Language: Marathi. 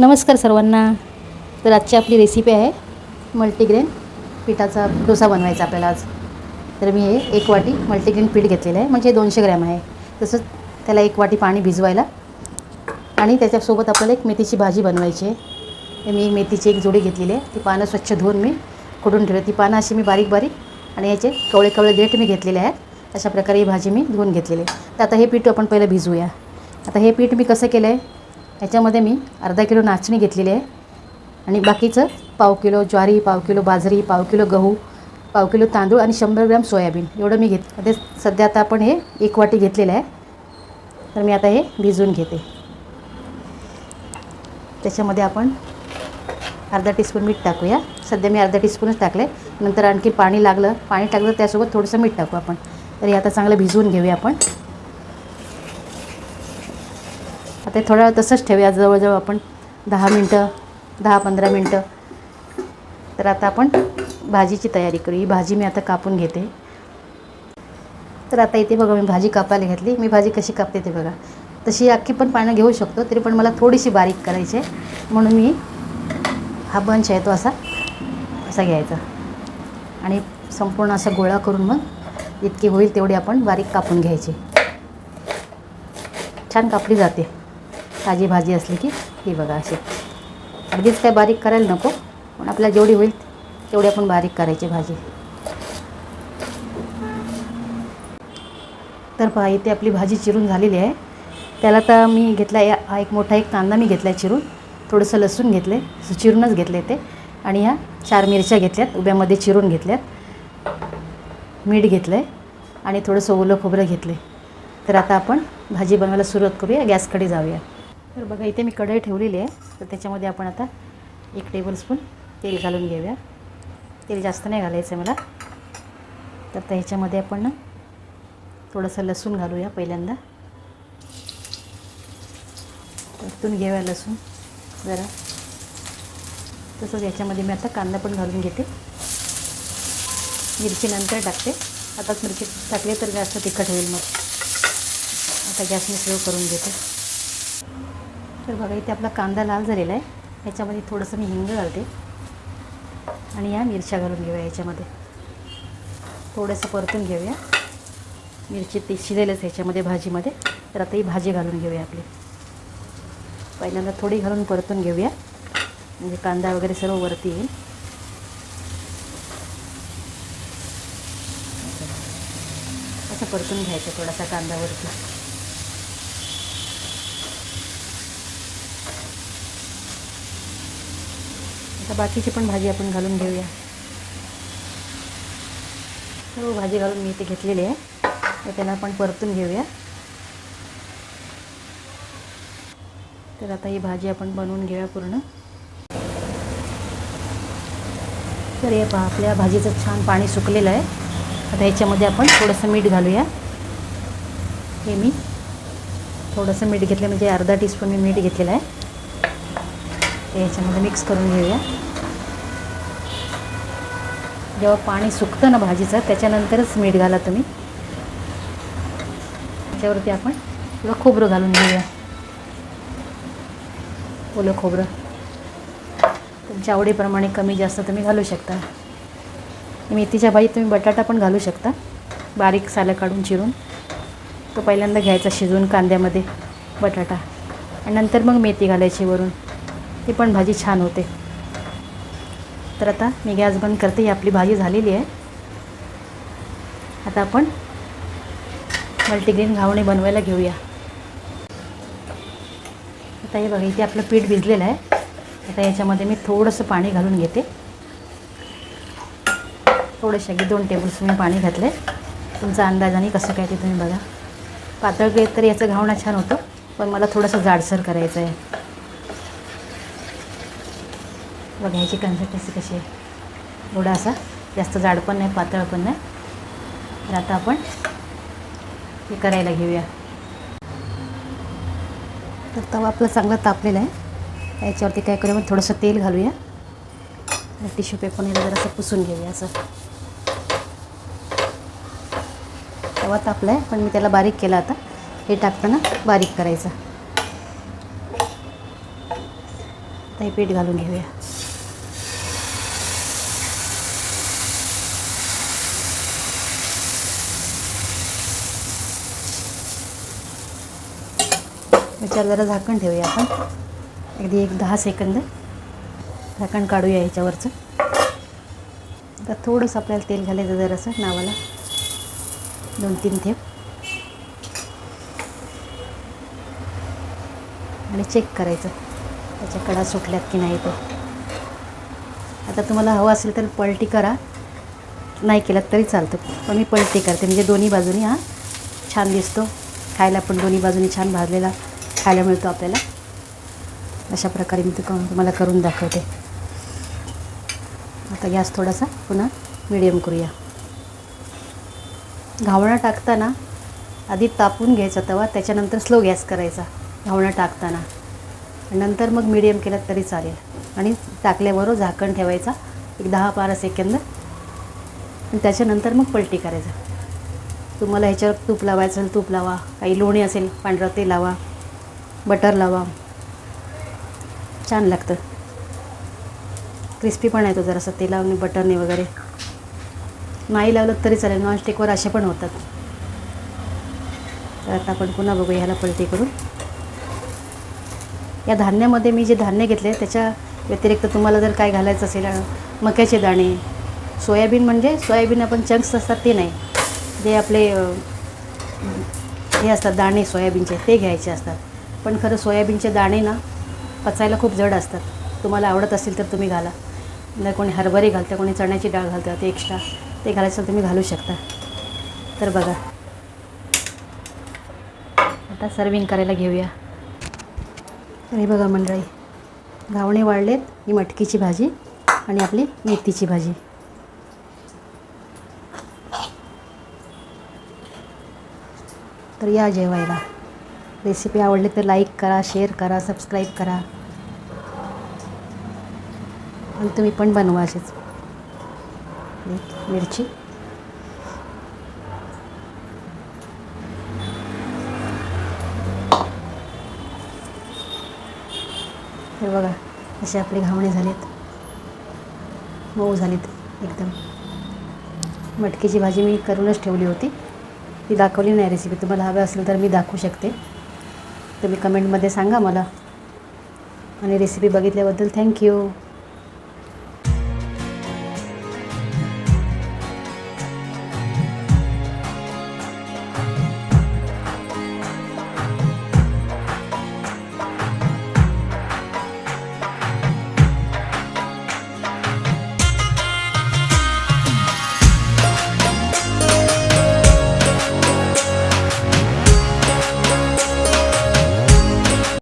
नमस्कार सर्वांना. तर आजची आपली रेसिपी आहे मल्टीग्रेन पिठाचा डोसा बनवायचा आपल्याला आज. तर मी हे एक वाटी मल्टीग्रेन पीठ घेतलेलं आहे. म्हणजे दोनशे ग्रॅम आहे. तसंच त्याला एक वाटी पाणी भिजवायला. आणि त्याच्यासोबत आपल्याला एक मेथीची भाजी बनवायची आहे. तर मी मेथीची एक जोडी घेतलेली आहे. ती पानं स्वच्छ धुवून मी खोडून ठेवली. ती पानं अशी मी बारीक बारीक आणि याचे कवळे कवळे देठ मी घेतलेले आहेत. अशा प्रकारे ही भाजी मी धुवून घेतलेली आहे. तर आता हे पीठ आपण पहिलं भिजवूया आता हे पीठ मी कसं केलं आहे ह्याच्यामध्ये मी अर्धा किलो नाचणी घेतलेली आहे. आणि बाकीचं पाव किलो ज्वारी पाव किलो बाजरी पाव किलो गहू पाव किलो तांदूळ आणि शंभर ग्रॅम सोयाबीन. एवढं मी घेत ते सध्या आता आपण हे एक वाटी घेतलेलं आहे. तर मी आता हे भिजवून घेते. त्याच्यामध्ये आपण अर्धा टीस्पून मीठ टाकूया. सध्या मी अर्धा टीस्पूनच टाकले नंतर आणखी पाणी लागलं. पाणी टाकलं त्यासोबत थोडंसं मीठ टाकू आपण. तर हे आता चांगलं भिजवून घेऊया आपण. आता थोडा वेळ तसंच ठेवूया. जवळजवळ आपण दहा मिनटं दहा पंधरा मिनटं. तर आता आपण भाजीची तयारी करू. ही भाजी मी आता कापून घेते. तर आता इथे बघा मी भाजी कापायला घेतली. मी भाजी कशी कापते ते बघा. तशी अख्खी पण पानं घेऊ शकतो तरी पण मला थोडीशी बारीक करायची आहे. म्हणून मी हा बंच आहे तो असा असा घ्यायचा. आणि संपूर्ण असा गोळा करून मग इतकी होईल तेवढी आपण बारीक कापून घ्यायची. छान कापली जाते. ताजी भाजी असली की ही बघा अशी अगदीच काय बारीक करायला नको पण आपल्याला जेवढी होईल तेवढी आपण बारीक करायची भाजी. तर पहा इथे आपली भाजी चिरून झालेली आहे. त्याला तर मी घेतला या हा एक मोठा एक कांदा मी घेतला आहे चिरून. थोडंसं लसूण घेतलं आहे चिरूनच घेतलं आहे ते आणि ह्या चार मिरच्या घेतल्यात उभ्यामध्ये चिरून घेतल्यात. मीठ घेतलं आहे आणि थोडंसं ओलं खोबरं घेतलं तर आता आपण भाजी बनवायला सुरुवात करूया गॅसकडे जाऊया. तर बघा इथे मी कढई ठेवलेली आहे. तर त्याच्यामध्ये आपण आता एक टेबलस्पून तेल घालून घेऊया. तेल जास्त नाही घालायचं आहे मला. तर त्या ह्याच्यामध्ये आपण थोडंसं लसूण घालूया पहिल्यांदा. परतून घेऊया लसूण जरा. तसंच याच्यामध्ये मी आता कांदा पण घालून घेते. मिरची नंतर टाकते. आताच मिरची टाकली तर जास्त तिखट होईल मग. आता गॅस मी सेव करून घेते. तर बघा इथे आपला कांदा लाल झालेला आहे. याच्यामध्ये थोडंसं मी हिंग घालते. आणि या मिरच्या घालून घेऊया याच्यामध्ये. थोडंसं परतून घेऊया. मिरची ते शिजेलच ह्याच्यामध्ये भाजीमध्ये. तर आता ही भाजी घालून घेऊया आपली. पहिल्यांदा थोडी घालून परतून घेऊया. म्हणजे कांदा वगैरे सर्व वरती येईल. असं परतून घ्यायचं थोडासा कांदावरती आता बाकीची पण भाजी आपण घालून घेऊया. सर्व भाजी घालून मी इथे घेतलेली आहे. तर त्याला आपण परतून घेऊया. तर आता ही भाजी आपण बनवून घेऊया पूर्ण. तर हे पहा आपल्या भाजीचं छान पाणी सुकलेलं आहे. आता ह्याच्यामध्ये आपण थोडंसं मीठ घालूया. हे मी थोडंसं मीठ घेतलं म्हणजे अर्धा टीस्पून मी मीठ घेतलेलं आहे. याच्यामध्ये मिक्स करून घेऊया. जेव्हा पाणी सुकतं ना भाजीचं त्याच्यानंतरच मीठ घाला तुम्ही. त्याच्यावरती आपण किंवा खोबरं घालून घेऊया. ओलं खोबरं. तुमच्या आवडीप्रमाणे कमी जास्त तुम्ही घालू शकता. मेथीच्या भाजीत तुम्ही बटाटा पण घालू शकता. बारीक सालं काढून चिरून. तो पहिल्यांदा घ्यायचा शिजवून कांद्यामध्ये बटाटा. आणि नंतर मग मेथी घालायची वरून. ती पण भाजी छान होते. तर आता मी गॅस बंद करते ही आपली भाजी झालेली आहे. आता आपण मल्टीग्रेन घावणे बनवायला घेऊया. आता हे बघा इथे आपलं पीठ भिजलेलं आहे. आता याच्यामध्ये मी थोडंसं पाणी घालून घेते. थोडेसे की दोन टेबलस्पून पाणी घातलं आहे तुमचा अंदाजाने कसं काय ते तुम्ही बघा. पातळ केलं तर याचं घावणं छान होतं पण मला थोडंसं जाडसर करायचं आहे बघा ह्याची कन्सिस्टन्सी कशी आहे. थोडा असा जास्त जाड पण नाही पातळ पण नाही. तर आता आपण हे करायला घेऊया. तर तवा आपला चांगला तापलेला आहे. याच्यावरती काय करूया मग थोडंसं तेल घालूया. आणि टिश्यू पेपरने जरासं पुसून घेऊया असं. तवा तापला आहे पण मी त्याला बारीक केला आता. हे टाकताना बारीक करायचं. आता हे पीठ घालून घेऊया. याच्यावर जरा झाकण ठेवूया आपण. अगदी एक दहा सेकंद. झाकण काढूया ह्याच्यावरचं आता थोडंसं आपल्याला तेल घालायचं जरासं नावाला. दोन तीन थेप आणि चेक करायचं. त्याच्या कडा सुटल्यात की नाही तो. आता तुम्हाला हवं असेल तर पलटी करा. नाही केलं तरी चालतं. पण मी पलटी करते. म्हणजे दोन्ही बाजूनी हा. छान दिसतो. खायला पण दोन्ही बाजूनी छान भाजलेला. खायला मिळतो आपल्याला. अशा प्रकारे मी तुका तुम्हाला करून दाखवते. आता गॅस थोडासा पुन्हा मिडियम करूया. घावणा टाकताना आधी तापून घ्यायचा तवा त्याच्यानंतर स्लो गॅस करायचा घावणा टाकताना. नंतर मग मिडियम केलं तरी चालेल. आणि टाकल्याबरोबर झाकण ठेवायचा एक दहा बारा सेकंद. आणि त्याच्यानंतर मग पलटी करायचं. तुम्हाला ह्याच्यावर तूप लावायचं असेल तूप लावा. काही लोणी असेल पांढरं ते लावा. बटर लावा छान लागतं. क्रिस्पी पण येतो जरासं तेलाने बटरने वगैरे. नाही लावलं तरी चालेल नॉनस्टिकवर असे पण होतात. तर आता आपण पुन्हा बघू ह्याला पलटी करून. या धान्यामध्ये मी जे धान्य घेतले त्याच्या व्यतिरिक्त तुम्हाला जर काय घालायचं असेल मक्याचे दाणे सोयाबीन म्हणजे सोयाबीन आपण चंक्स असतात ते नाही. जे आपले हे असतात दाणे सोयाबीनचे ते घ्यायचे असतात. पण खरं सोयाबीनचे दाणे ना पचायला खूप जड असतात. तुम्हाला आवडत असेल तर तुम्ही घाला. नाही कोणी हरभरे घालतं कोणी चण्याची डाळ घालतं ते एक्स्ट्रा ते घालायचं असेल तुम्ही घालू शकता. तर बघा. आता सर्विंग करायला घेऊया. हे बघा मंडळी. घावणे वाढलेत. ही मटकीची भाजी आणि आपली मेथीची भाजी. तर या जेवायला. रेसिपी आवडली तर लाईक करा शेअर करा सबस्क्राईब करा. आणि तुम्ही पण बनवा असेच. मिरची. हे बघा असे आपले घावणे झालेत. मऊ झालीत एकदम. मटकीची भाजी मी करूनच ठेवली होती. ती दाखवली नाही रेसिपी तुम्हाला हवं असेल तर मी दाखवू शकते. तुम्ही कमेंटमध्ये सांगा मला. आणि रेसिपी बघितल्याबद्दल थँक्यू